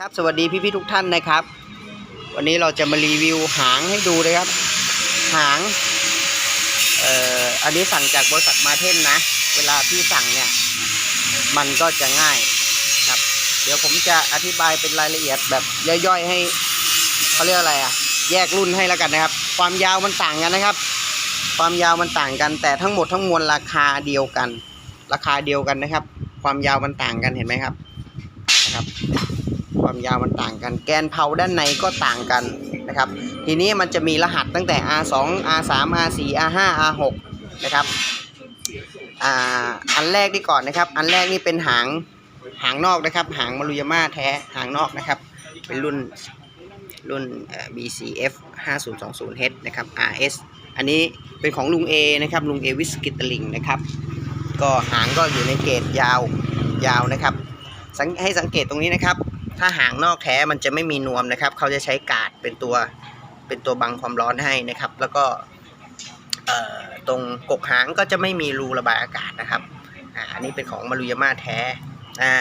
ครับสวัสดีพี่ๆทุกท่านนะครับ วันนี้เราจะมารีวิวหางให้ดูเลยครับ หางเอ่ออันนี้สั่งจากบริษัทมาเทนนะ เวลาพี่สั่งเนี่ย มันก็จะง่ายครับ เดี๋ยวผมจะอธิบายเป็นรายละเอียดแบบย่อยๆให้เขาเรียกอะไรอะแยกรุ่นให้แล้วกันนะครับ ความยาวมันต่างกันนะครับ ความยาวมันต่างกัน แต่ทั้งหมดทั้งมวลราคาเดียวกัน ราคาเดียวกันนะครับ ความยาวมันต่างกันเห็นไหมครับนะครับ ความยาวมันต่างกัน แกนเผาด้านในก็ต่างกันนะครับ ทีนี้มันจะมีรหัสตั้งแต่ R2 R3 R4 R5 R6 นะครับอ่าอันแรกนี่ก่อนนะครับ อันแรกนี่เป็นหางหางนอกนะครับ หางมารุยาม่าแท้หางนอกนะครับ เป็นรุ่นรุ่นเอ่อ BCF 5020H นะครับ RS อันนี้เป็นของลุง A นะครับลุงเอวิสกิตลิงนะครับ ก็หางก็อยู่ในเกรดยาวยาวนะครับ ให้สังเกตตรงนี้นะครับ ถ้าหางนอกแท้มันจะไม่มีนวมนะครับ เขาจะใช้กาดเป็นตัวเป็นตัวบังความร้อนให้นะครับ แล้วก็ตรงกกหางก็จะไม่มีรูระบายอากาศนะครับอ่าอันนี้เป็นของมารุยาม่าแท้อ่า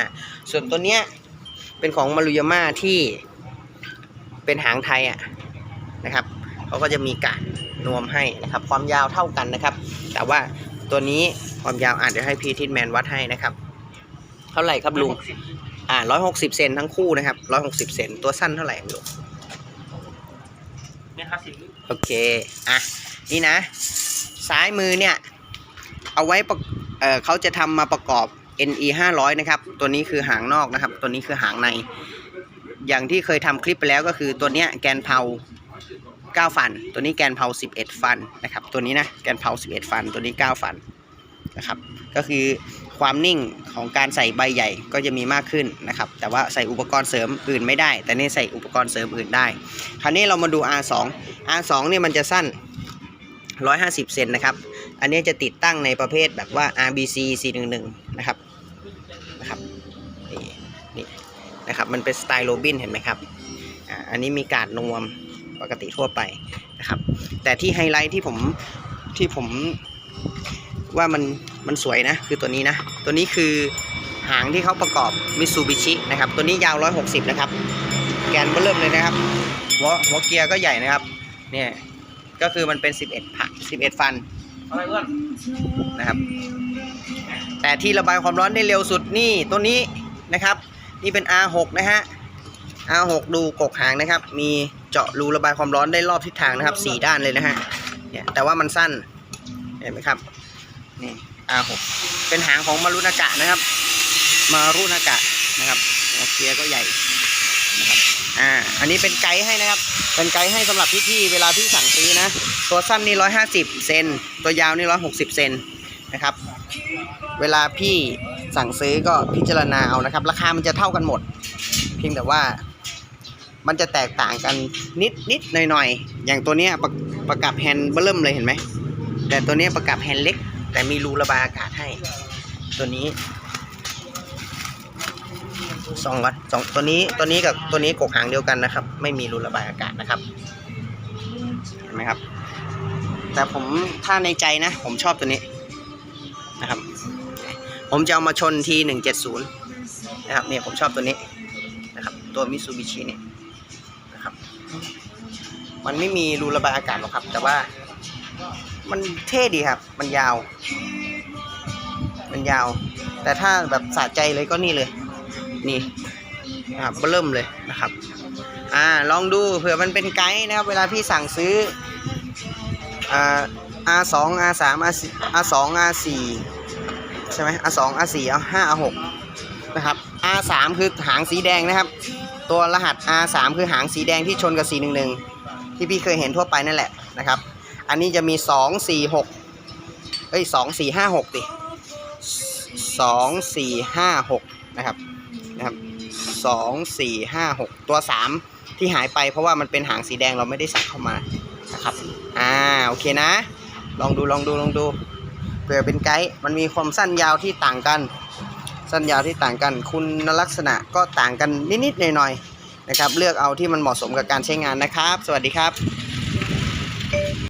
ส่วนตัวเนี้ยเป็นของมารุยาม่าที่เป็นหางไทยอะนะครับเขาก็จะมีกาดนวมให้นะครับ ความยาวเท่ากันนะครับ แต่ว่าตัวนี้ความยาวอ่านเดี๋ยวให้พีทิทแมนวัดให้นะครับ เท่าไหร่ครับลุง อ่าร้อยหกสิบเซนทั้งคู่นะครับร้อยหกสิบเซนตัวสั้นเท่าไหร่ไม่รู้เนี่ยครับสิโอเค อะ นี่นะ ซ้ายมือเนี่ย เอาไว้ประเอ่อเขาจะทำมาประกอบ NE 500 นะครับ ตัวนี้คือหางนอกนะครับ ตัวนี้คือหางใน อย่างที่เคยทำคลิปไปแล้วก็คือตัวเนี้ยแกนเผา9 ฟัน ตัวนี้แกนเผา11 ฟันนะครับ ตัวนี้นะ แกนเผา11 ฟัน ตัวนี้ 9 ฟันนะครับ ก็คือ ความนิ่งของการใส่ใบใหญ่ก็จะมีมากขึ้นนะครับ แต่ว่าใส่อุปกรณ์เสริมอื่นไม่ได้ แต่นี่ใส่อุปกรณ์เสริมอื่นได้ คราวนี้เรามาดู R2 R2 เนี่ยมันจะสั้น 150 เซนนะครับ อันนี้จะติดตั้งในประเภทแบบว่า RBC 411 นะครับ นะครับ นี่นี่นะครับ มันเป็นสไตล์โรบินเห็นไหมครับอ่าอันนี้มีการนวมปกติทั่วไปนะครับ แต่ที่ไฮไลท์ที่ผมที่ผมว่ามัน มันสวยนะ คือตัวนี้นะ ตัวนี้คือหางที่เขาประกอบมิ t ูบิชินะครับ ตัวนี้ยาว 160 นะครับ แกนเบอร์เริ่มเลยนะครับ หัวหัวเกียร์ก็ใหญ่นะครับ เนี่ย ก็คือมันเป็น 11ผัก11 ฟันอะไรเพื่อนนะครับ แต่ที่ระบายความร้อนได้เร็วสุดนี่ตัวนี้นะครับ นี่เป็น R6 นะฮะ R6 ดูกกหางนะครับ มีเจาะรูระบายความร้อนได้รอบทิศทางนะครับสี่ด้านเลยนะฮะ เนี่ย แต่ว่ามันสั้น เห็นไหมครับ นี่ R6 เป็นหางของมารุนากะนะครับ มารุนากะนะครับเกียร์ก็ใหญ่นะครับอ่าอันนี้เป็นไกด์ให้นะครับ เป็นไกด์ให้สำหรับพี่ๆเวลาพี่สั่งซื้อนะ ตัวสั้นนี่ร้อยห้าสิบเซนตัวยาวนี่ร้อยหกสิบเซนนะครับ เวลาพี่สั่งซื้อก็พิจารณาเอานะครับ ราคามันจะเท่ากันหมด เพียงแต่ว่ามันจะแตกต่างกันนิดนิดหน่อยหน่อยอย่างตัวเนี้ยประประกับแฮนด์เบิ่มเลยเห็นไหมแต่ตัวเนี้ยประกับแฮนด์เล็ก แต่มีรูระบายอากาศให้ ตัวนี้สองวัดสองตัวนี้ตัวนี้กับตัวนี้กกหางเดียวกันนะครับ ไม่มีรูระบายอากาศนะครับเห็นไหมครับ แต่ผมถ้าในใจนะ ผมชอบตัวนี้นะครับ ผมจะเอามาชนทีหนึ่งเจ็ดศูนย์นะครับเนี่ยผมชอบตัวนี้นะครับ ตัวมิ t ูบิชิเนี่ยนะครับ มันไม่มีรูระบายอากาศหรอกครับ แต่ว่า มันเท่ดีครับ มันยาว มันยาว แต่ถ้าแบบสะใจเลยก็นี่เลย นี่นะครับเริ่มเลยนะครับ อ่า ลองดูเผื่อมันเป็นไกด์นะครับ เวลาพี่สั่งซื้อ อ่า R2 R3 R2 R4 ใช่ไหม R2 R4 R5 R6 นะครับ R3 คือหางสีแดงนะครับ ตัวรหัส R3 คือหางสีแดงที่ชนกับ 411 ที่พี่เคยเห็นทั่วไปนั่นแหละนะครับ อันนี้จะมี2 4 6เอ้ย2 4 5 6ดิ2 4 5 6นะครับนะครับ2 4 5 6ตัว3ที่หายไปเพราะว่ามันเป็นหางสีแดงเราไม่ได้ใส่เข้ามานะครับอ่าโอเคนะ ลองดูลองดูลองดูเผื่อเป็นไกด์มันมีความสั้นยาวที่ต่างกัน สั้นยาวที่ต่างกัน คุณลักษณะก็ต่างกันนิดๆหน่อยๆนะครับ เลือกเอาที่มันเหมาะสมกับการใช้งานนะครับ สวัสดีครับ